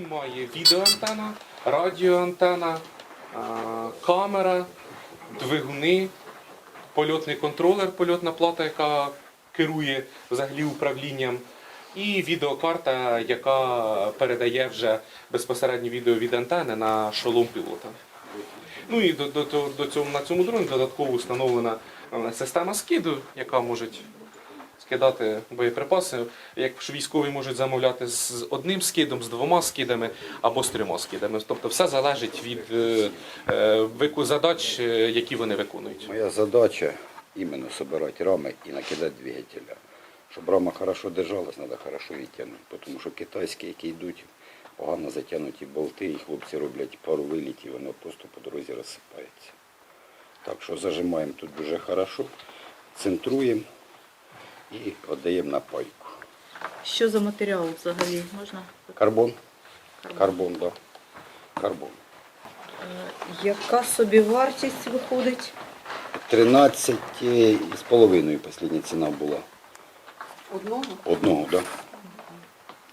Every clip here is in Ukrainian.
Він має відеоантена, радіоантена, камера, двигуни, польотний контролер, польотна плата, яка керує взагалі управлінням, і відеокарта, яка передає вже безпосередньо відео від антени на шолом пілота. Ну і до, до, до цього, на цьому дроні додатково встановлена е, система скиду, яка може скидати боєприпаси. Як військові можуть замовляти з одним скидом, з двома скидами або з трьома скидами. Тобто все залежить від е, е, задач, е, які вони виконують. Моя задача именно собирать рамы и накидать двигателя. Щоб рама хорошо держалась, треба хорошо її тягнути. Тому що китайські, які йдуть, погано затягнуті болти, і хлопці роблять пару вилітів, воно просто по дорозі розсипається. Так що зажимаємо тут дуже хорошо, центруємо і віддаємо на пайку. Що за матеріал взагалі можна? Карбон? Карбон, так. Да. Карбон. Е, Яка собі вартість виходить? 13 з половиною ціна була. Одного? Одного, так. Да.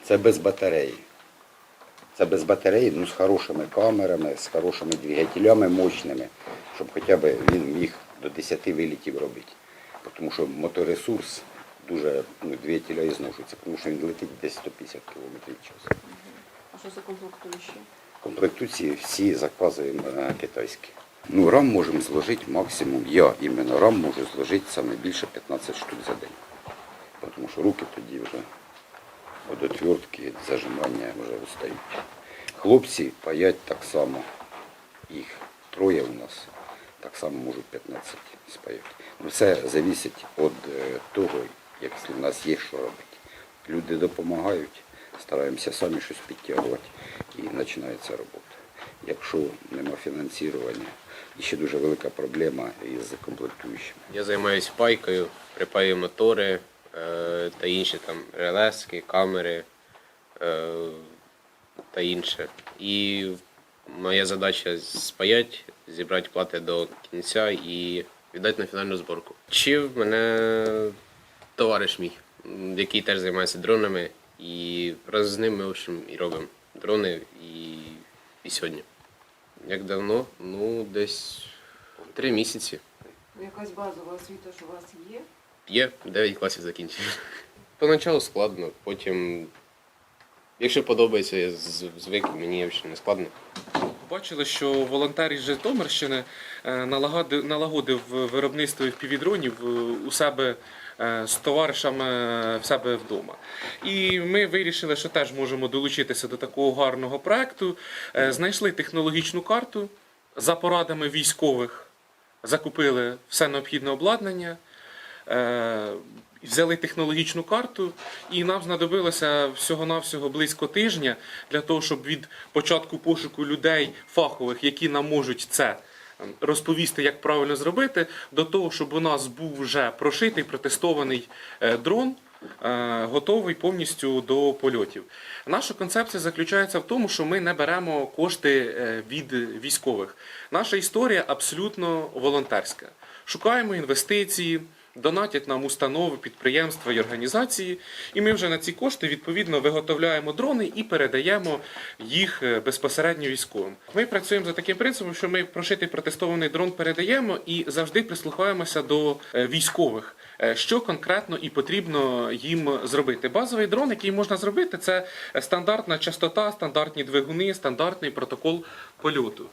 Це без батареї. Це без батареї, ну з хорошими камерами, з хорошими двигателями мощними, щоб хоча б він міг до 10 вилітів робити. Тому що моторесурс дуже ну, двигателя і зношується, тому що він летить десь 150 км в час. А що за комплектуючі? Комплектуції всі заказуємо е, китайські. Ну, рам можемо зложити максимум, я іменно рам можу зложити саме більше 15 штук за день. Тому що руки тоді вже від отвертки, від зажимання вже устають. Хлопці паять так само, їх троє у нас, так само можуть 15 спаяти. Все залежить від е, того, якщо в нас є що робити. Люди допомагають, стараємося самі щось підтягувати і починається робота. Якщо нема фінансування, і ще дуже велика проблема із комплектуючими. Я займаюся пайкою, припаю мотори е, та інші там релески, камери е, та інше. І моя задача спаять, зібрати плати до кінця і віддати на фінальну зборку. Вчив мене товариш мій, який теж займається дронами, і разом з ним ми в общем, і робимо дрони і, і сьогодні. Як давно? Ну, десь три місяці. Якась базова освіта ж у вас є? Є, 9 класів закінчив. Поначалу складно, потім, якщо подобається, я звик, мені взагалі не складно. Бачили, що волонтер із Житомирщини е, налагодив, виробництво впівдронів е, у себе з товаришами в себе вдома. І ми вирішили, що теж можемо долучитися до такого гарного проекту. Е, Знайшли технологічну карту за порадами військових, закупили все необхідне обладнання. Е, Взяли технологічну карту, і нам знадобилося всього-навсього близько тижня для того, щоб від початку пошуку людей фахових, які нам можуть це розповісти, як правильно зробити, до того, щоб у нас був вже прошитий, протестований е, дрон, е, готовий повністю до польотів. Наша концепція заключається в тому, що ми не беремо кошти е, від військових. Наша історія абсолютно волонтерська. Шукаємо інвестиції. Донатять нам установи, підприємства і організації, і ми вже на ці кошти відповідно виготовляємо дрони і передаємо їх е, безпосередньо військовим. Ми працюємо за таким принципом, що ми прошитий протестований дрон передаємо і завжди прислухаємося до е, військових, е, що конкретно і потрібно їм зробити. Базовий дрон, який можна зробити, це стандартна частота, стандартні двигуни, стандартний протокол польоту.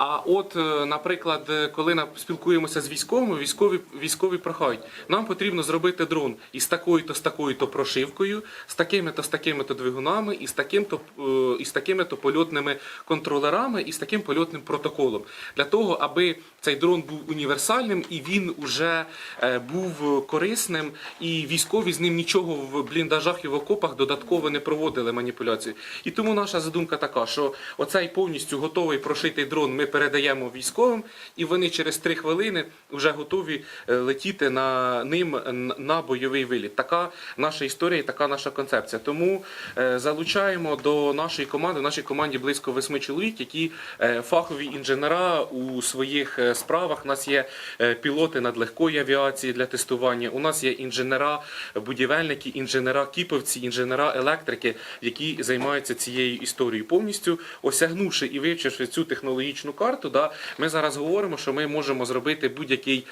А от, е, наприклад, е, коли спілкуємося з військовими, військові, військові прохають, нам потрібно зробити дрон із такою-то, з такою-то прошивкою, з такими-то, з такими-то двигунами, і з таким-то, е, і з такими-то польотними контролерами, і з таким польотним протоколом. Для того, аби цей дрон був універсальним і він вже е, був корисним, і військові з ним нічого в бліндажах і в окопах додатково не проводили маніпуляції. І тому наша задумка така, що оцей повністю готовий прошитий дрон ми передаємо військовим, і вони через три хвилини вже готові е, летіти на ним на бойовий виліт. Така наша історія така наша концепція. Тому е, залучаємо до нашої команди. В нашій команді близько восьми чоловік, які е, фахові інженера у своїх справах. У нас є пілоти надлегкої авіації для тестування. У нас є інженера, будівельники, інженера кіповці, інженера електрики, які займаються цією історією повністю осягнувши і вивчивши цю технологічну карту. Да, ми зараз говоримо, що ми можемо зробити будь-який.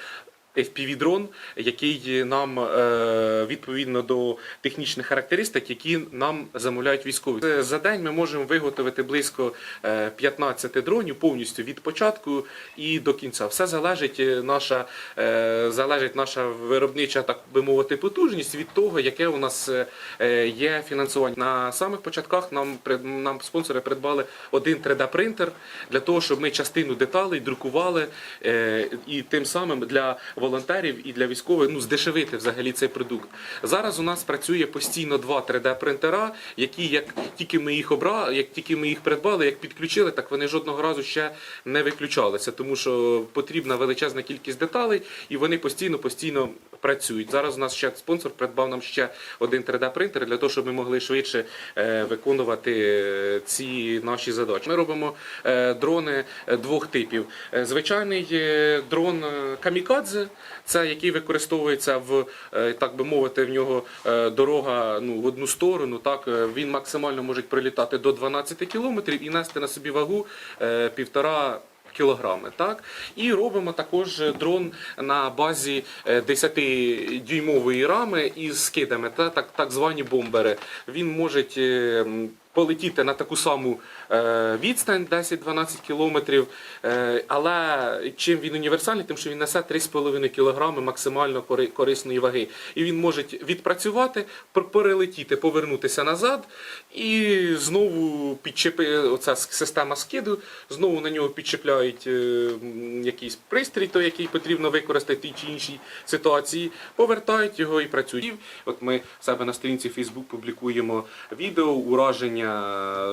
FPV-дрон, який нам е, відповідно до технічних характеристик, які нам замовляють військові. Е, За день ми можемо виготовити близько е, 15 дронів повністю від початку і до кінця. Все залежить е, наша, е, залежить наша виробнича, так би мовити, потужність від того, яке у нас е, є фінансування. На самих початках нам нам спонсори придбали один 3D принтер для того, щоб ми частину деталей друкували е, і тим самим для волонтерів і для військових ну здешевити взагалі цей продукт. Зараз у нас працює постійно два 3D принтера, які як тільки ми їх обрали, як тільки ми їх придбали, як підключили, так вони жодного разу ще не виключалися, тому що потрібна величезна кількість деталей, і вони постійно постійно працюють. Зараз у нас ще спонсор придбав нам ще один 3D принтер для того, щоб ми могли швидше е, виконувати е, ці наші задачі. Ми робимо е, дрони двох типів. Звичайний дрон камікадзе, це який використовується в так би мовити, в нього дорога ну в одну сторону. Так він максимально може прилітати до 12 кілометрів і нести на собі вагу півтора. Кілограми, так і робимо також дрон на базі е, 10-дюймової рами із скидами, та так, так звані бомбери. Він може е, полетіти на таку саму е, відстань 10-12 кілометрів. Е, але чим він універсальний, тим що він несе 3,5 кілограми максимально корисної ваги. І він може відпрацювати, перелетіти, повернутися назад і знову підчепи оця система скиду, знову на нього підчепляють е, якийсь пристрій, той, який потрібно використати в тій чи іншій ситуації, повертають його і працюють. От ми себе на сторінці Facebook публікуємо відео ураження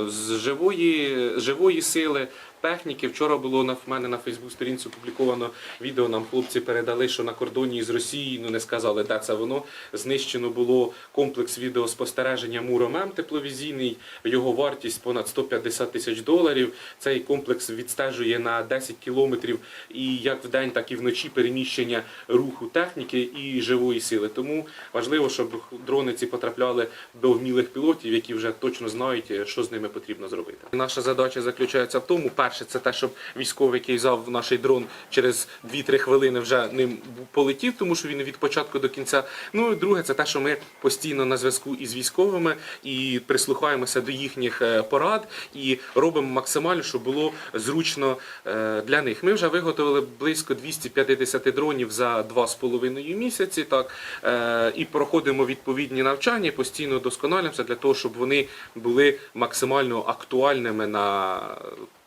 з живої, живої сили. Техніки вчора було на в мене на Фейсбук сторінці опубліковано відео. Нам хлопці передали, що на кордоні з Росією, ну не сказали, де це воно. Знищено було комплекс відеоспостереження Муромем тепловізійний. Його вартість понад 150 тисяч доларів. Цей комплекс відстежує на 10 кілометрів і як вдень, так і вночі переміщення руху техніки і живої сили. Тому важливо, щоб дрони ці потрапляли до вмілих пілотів, які вже точно знають, що з ними потрібно зробити. Наша задача заключається в тому, перше, це те, щоб військовий, який взяв наш дрон через 2-3 хвилини вже ним полетів, тому що він від початку до кінця. Ну і друге, це те, що ми постійно на зв'язку із військовими і прислухаємося до їхніх е, порад і робимо максимально, щоб було зручно е, для них. Ми вже виготовили близько 250 дронів за 2,5 місяці. Так е, і проходимо відповідні навчання, постійно досконалюємося для того, щоб вони були максимально актуальними на,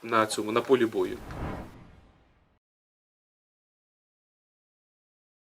на цьому на полі бою.